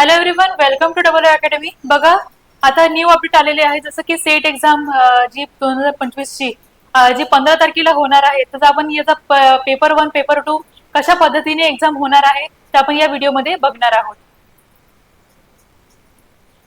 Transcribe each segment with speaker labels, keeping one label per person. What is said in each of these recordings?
Speaker 1: Hello everyone welcome to double academy बघा आता new update आलेले आहे. जसं की सेट एक्झाम जी दोन हजार पंचवीसची जी पंधरा तारखेला होणार आहे तर आपण याचा पेपर वन पेपर टू कशा पद्धतीने एक्झाम होणार आहे ते आपण या व्हिडिओमध्ये बघणार आहोत.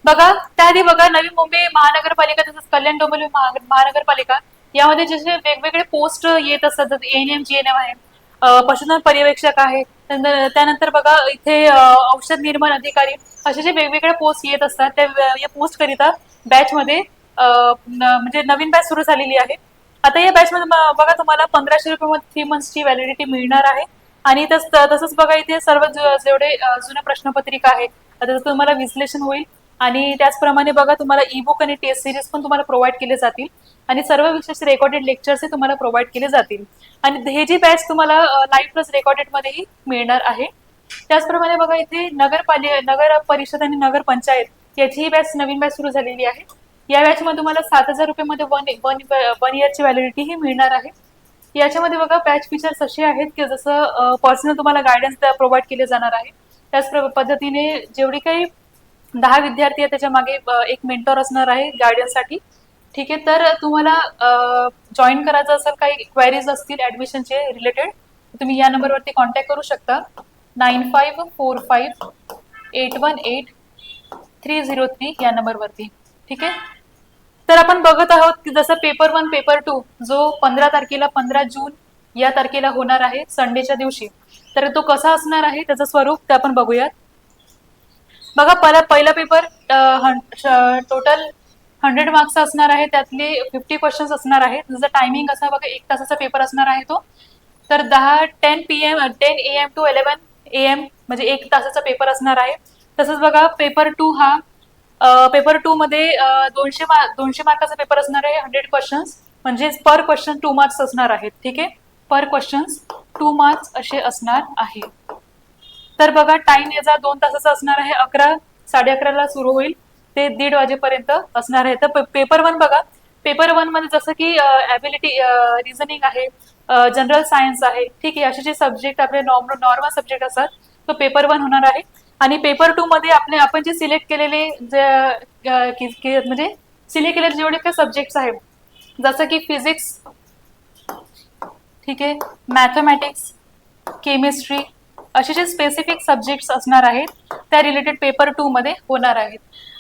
Speaker 1: बघा त्याआधी बघा नवी मुंबई महानगरपालिका तसंच कल्याण डोंबिवली महानगरपालिका यामध्ये जसे वेगवेगळे पोस्ट येत असतात जसं N M G N M आहे पशुधन पर्यवेक्षक आहे त्यानंतर त्यानंतर बघा इथे औषध निर्माण अधिकारी असे जे वेगवेगळे पोस्ट येत असतात त्या या पोस्ट करिता बॅच मध्ये म्हणजे नवीन बॅच सुरू झालेली आहे. आता या बॅच मध्ये बघा तुम्हाला पंधराशे रुपये थ्री मंथची व्हॅलिडिटी मिळणार आहे. आणि तस तसंच बघा इथे सर्व जेवढे जुने जुन्या प्रश्नपत्रिका आहे आता त्याचं तुम्हाला विश्लेषण होईल आणि त्याचप्रमाणे बघा तुम्हाला ई बुक आणि टेस्ट सिरीज पण तुम्हाला प्रोव्हाइड केले जातील. आणि सर्व विषयाचे रेकॉर्डेड लेक्चर्स तुम्हाला प्रोव्हाइड केले जातील. आणि हे जी बॅच तुम्हाला लाईव्ह प्लस रेकॉर्डेड मध्येही मिळणार आहे. त्याचप्रमाणे बघा इथे नगरपालिका नगर परिषद आणि नगर पंचायत याचीही बॅच नवीन बॅच सुरू झालेली आहे. या बॅच मध्ये तुम्हाला सात हजार रुपये मध्ये वन वन वन इयरची व्हॅलिडिटी ही मिळणार आहे. याच्यामध्ये बघा बॅच फीचर्स असे आहेत की जसं पर्सनल तुम्हाला गायडन्स प्रोव्हाइड केले जाणार आहे. त्याच प्र- पद्धतीने जेवढी काही दहा विद्यार्थी आहेत त्याच्यामागे एक मेंटॉर असणार आहे गार्डियनसाठी ठीक आहे तर तुम्हाला जॉईन करायचं असेल काही क्वेरीज असतील ऍडमिशनचे रिलेटेड तुम्ही या नंबरवरती कॉन्टॅक्ट करू शकता. Nine five four five eight one eight three zero three या नंबरवरती ठीक आहे? तर आपण बघत आहोत की जसं पेपर वन पेपर टू जो पंधरा तारखेला पंधरा जून या तारखेला होणार आहे संडेच्या दिवशी. तर तो कसा असणार आहे त्याचं स्वरूप ते आपण बघूयात. बघा पहिला पहिला पेपर टोटल हंड्रेड मार्क्स असणार आहे त्यातले फिफ्टी क्वेश्चन्स असणार आहेत. जसं टायमिंग असा बघा एक तासाचा पेपर असणार आहे तो. तर दहा ten P M ten A M to eleven A M म्हणजे एक तासाचा पेपर असणार आहे. तसंच बघा पेपर टू हा पेपर टू मध्ये दोनशे मार्क दोनशे मार्काचा पेपर असणार आहे हंड्रेड क्वेश्चन्स म्हणजे पर क्वेश्चन टू मार्क्स असणार आहेत ठीक आहे? पर क्वेश्चन्स टू मार्क्स असे असणार आहे. तर बघा टाइम याचा दोन तासाचा असणार आहे अकरा साडे अकराला सुरू होईल. ते दीड वाजेपर्यंत असणार आहे. तर पेपर वन बघा. पेपर वनमध्ये जसं की ॲबिलिटी रिझनिंग आहे जनरल सायन्स आहे. ठीक आहे असे जे सब्जेक्ट आपले नॉर्मल नॉर्मल सब्जेक्ट असतात तो पेपर वन होणार आहे. आणि पेपर टू मध्ये आपले आपण जे सिलेक्ट केलेले जे म्हणजे सिलेक्ट केलेले जेवढे काही सब्जेक्ट्स आहेत जसं की फिजिक्स ठीक आहे मॅथमॅटिक्स केमिस्ट्री असे जे स्पेसिफिक सब्जेक्ट्स असणार आहेत त्या रिलेटेड पेपर टू मध्ये होणार आहेत.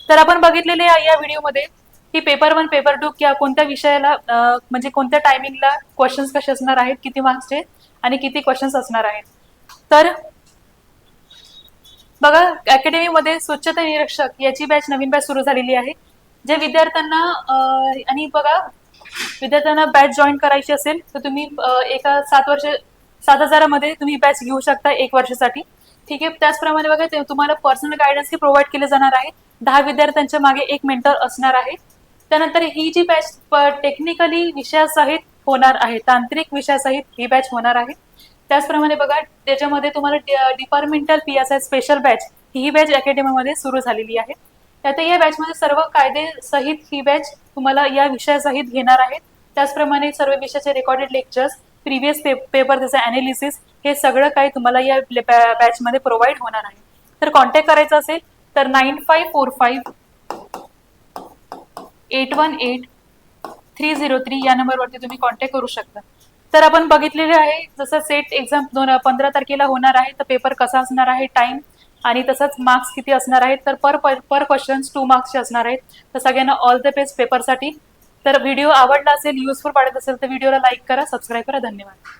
Speaker 1: तर आपण बघितलेले या व्हिडिओमध्ये की पेपर वन पेपर टू किंवा कोणत्या विषयाला म्हणजे कोणत्या टायमिंगला क्वेश्चन्स कसे असणार आहेत किती मार्क्सचे आणि किती क्वेश्चन्स असणार आहेत. तर बघा अकॅडमीमध्ये स्वच्छता निरीक्षक याची बॅच नवीन बॅच सुरू झालेली आहे. जे विद्यार्थ्यांना आणि बघा विद्यार्थ्यांना बॅच जॉईन करायची असेल तर तुम्ही एका सात वर्ष सात हजारामध्ये तुम्ही बॅच घेऊ शकता एक वर्षासाठी. ठीक आहे? त्याचप्रमाणे बघा ते तुम्हाला पर्सनल गायडन्स प्रोव्हाइड केले जाणार आहे. दहा विद्यार्थ्यांच्या मागे एक मेंटर असणार आहे. त्यानंतर ही जी बॅच टेक्निकली विषयासहित होणार आहे तांत्रिक विषयासहित ही बॅच होणार आहे. त्याचप्रमाणे बघा त्याच्यामध्ये तुम्हाला departmental P S I special batch he batch अकॅडमीमध्ये सुरू झालेली आहे. त्यात या बॅचमध्ये सर्व कायदे सहित ही बॅच तुम्हाला या विषयासहित घेणार आहेत. त्याचप्रमाणे सर्व विषयाचे रेकॉर्डेड लेक्चर्स प्रिव्हियस पेपर त्याचं अनालिसिस हे सगळं काही तुम्हाला या बॅचमध्ये प्रोव्हाइड होणार आहे. तर कॉन्टॅक्ट करायचं असेल तर nine five four five eight one eight three zero three या नंबरवरती तुम्ही कॉन्टॅक्ट करू शकता. तर आपण बघितलेले आहे जसं सेट एक्झाम दोन पंधरा तारखेला होणार आहे तर पेपर कसा असणार आहे टाइम आणि तसंच मार्क्स किती असणार आहेत तर पर पर क्वेश्चन्स टू मार्क्सचे असणार आहेत. तर सगळ्यांना ऑल द बेस्ट पेपरसाठी तर व्हिडिओ आवडला असेल युजफुल वाटत असेल तर व्हिडिओला लाईक करा सबस्क्राईब करा. धन्यवाद.